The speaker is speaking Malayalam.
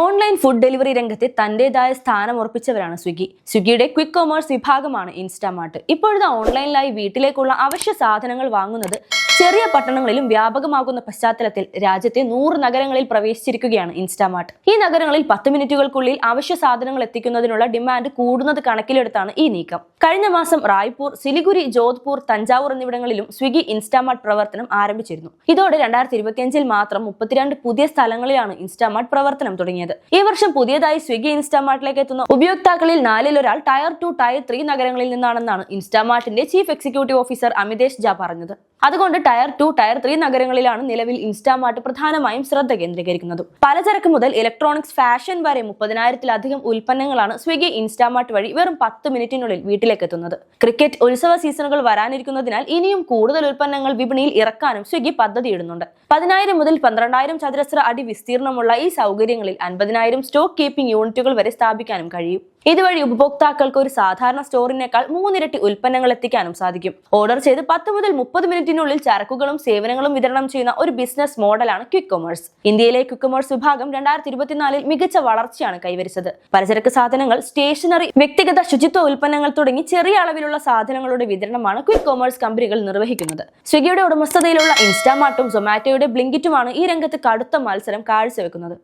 ഓൺലൈൻ ഫുഡ് ഡെലിവറി രംഗത്തെ തന്റേതായ സ്ഥാനം ഉറപ്പിച്ചവരാണ് സ്വിഗ്ഗി. സ്വിഗ്ഗിയുടെ ക്വിക്ക് കൊമേഴ്സ് വിഭാഗമാണ് ഇൻസ്റ്റാമാർട്ട്. ഇപ്പോഴത്തെ ഓൺലൈനിലായി വീട്ടിലേക്കുള്ള അവശ്യ സാധനങ്ങൾ വാങ്ങുന്നത് ചെറിയ പട്ടണങ്ങളിലും വ്യാപകമാകുന്ന പശ്ചാത്തലത്തിൽ രാജ്യത്തെ നൂറ് നഗരങ്ങളിൽ പ്രവേശിച്ചിരിക്കുകയാണ് ഇൻസ്റ്റാമാർട്ട്. ഈ നഗരങ്ങളിൽ പത്ത് മിനിറ്റുകൾക്കുള്ളിൽ അവശ്യ സാധനങ്ങൾ എത്തിക്കുന്നതിനുള്ള ഡിമാൻഡ് കൂടുന്നത് കണക്കിലെടുത്താണ് ഈ നീക്കം. കഴിഞ്ഞ മാസം റായ്പൂർ സിലിഗുരി ജോധ്പൂർ തഞ്ചാവൂർ എന്നിവിടങ്ങളിലും സ്വിഗ്ഗി ഇൻസ്റ്റാമാർട്ട് പ്രവർത്തനം ആരംഭിച്ചിരുന്നു. ഇതോടെ രണ്ടായിരത്തി ഇരുപത്തിയഞ്ചിൽ മാത്രം മുപ്പത്തിരണ്ട് പുതിയ സ്ഥലങ്ങളിലാണ് ഇൻസ്റ്റാമാർട്ട് പ്രവർത്തനം തുടങ്ങിയത്. ഈ വർഷം പുതിയതായി സ്വിഗ്ഗി ഇൻസ്റ്റാമാർട്ടിലേക്ക് എത്തുന്ന ഉപയോക്താക്കളിൽ നാലിലൊരാൾ ടയർ ടു ടയർ ത്രീ നഗരങ്ങളിൽ നിന്നാണെന്നാണ് ഇൻസ്റ്റാമാർട്ടിന്റെ chief executive officer Amitesh Jha പറഞ്ഞത്. അതുകൊണ്ട് ടയർ ടു ടയർ ത്രീ നഗരങ്ങളിലാണ് നിലവിൽ ഇൻസ്റ്റാമാർട്ട് പ്രധാനമായും ശ്രദ്ധ കേന്ദ്രീകരിക്കുന്നത്. പലചരക്ക് മുതൽ ഇലക്ട്രോണിക്സ് ഫാഷൻ വരെ മുപ്പതിനായിരത്തിലധികം ഉൽപ്പന്നങ്ങളാണ് സ്വിഗ്ഗി ഇൻസ്റ്റാമാർട്ട് വഴി വെറും പത്ത് മിനിറ്റിനുള്ളിൽ വീട്ടിലേക്ക് എത്തുന്നത്. ക്രിക്കറ്റ് ഉത്സവ സീസണുകൾ വരാനിരിക്കുന്നതിനാൽ ഇനിയും കൂടുതൽ ഉൽപ്പന്നങ്ങൾ വിപണിയിൽ ഇറക്കാനും സ്വിഗ്ഗി പദ്ധതിയിടുന്നുണ്ട്. പതിനായിരം മുതൽ പന്ത്രണ്ടായിരം ചതുരശ്ര അടി വിസ്തീർണമുള്ള ഈ സൗകര്യങ്ങളിൽ അൻപതിനായിരം സ്റ്റോക്ക് കീപ്പിംഗ് യൂണിറ്റുകൾ വരെ സ്ഥാപിക്കാനും കഴിയും. ഇതുവഴി ഉപഭോക്താക്കൾക്ക് ഒരു സാധാരണ സ്റ്റോറിനേക്കാൾ മൂന്നിരട്ടി ഉൽപ്പന്നങ്ങൾ എത്തിക്കാനും സാധിക്കും. ഓർഡർ ചെയ്ത് പത്ത് മുതൽ മുപ്പത് മിനിറ്റിനുള്ളിൽ ചരക്കുകളും സേവനങ്ങളും വിതരണം ചെയ്യുന്ന ഒരു ബിസിനസ് മോഡലാണ് ക്വിക്ക് കൊമേഴ്സ്. ഇന്ത്യയിലെ ക്വിക്ക് കൊമേഴ്സ് വിഭാഗം രണ്ടായിരത്തി ഇരുപത്തിനാലിൽ മികച്ച വളർച്ചയാണ് കൈവരിച്ചത്. പലചരക്ക് സാധനങ്ങൾ സ്റ്റേഷനറി വ്യക്തിഗത ശുചിത്വ ഉൽപ്പന്നങ്ങൾ തുടങ്ങി ചെറിയ അളവിലുള്ള സാധനങ്ങളുടെ വിതരണമാണ് ക്വിക്ക് കൊമേഴ്സ് കമ്പനികൾ നിർവഹിക്കുന്നത്. സ്വിഗ്ഗിയുടെ ഉടമസ്ഥതയിലുള്ള ഇൻസ്റ്റാമാർട്ടും സൊമാറ്റോയുടെ ബ്ലിങ്കിറ്റുമാണ് ഈ രംഗത്ത് കടുത്ത മത്സരം കാഴ്ചവെക്കുന്നത്.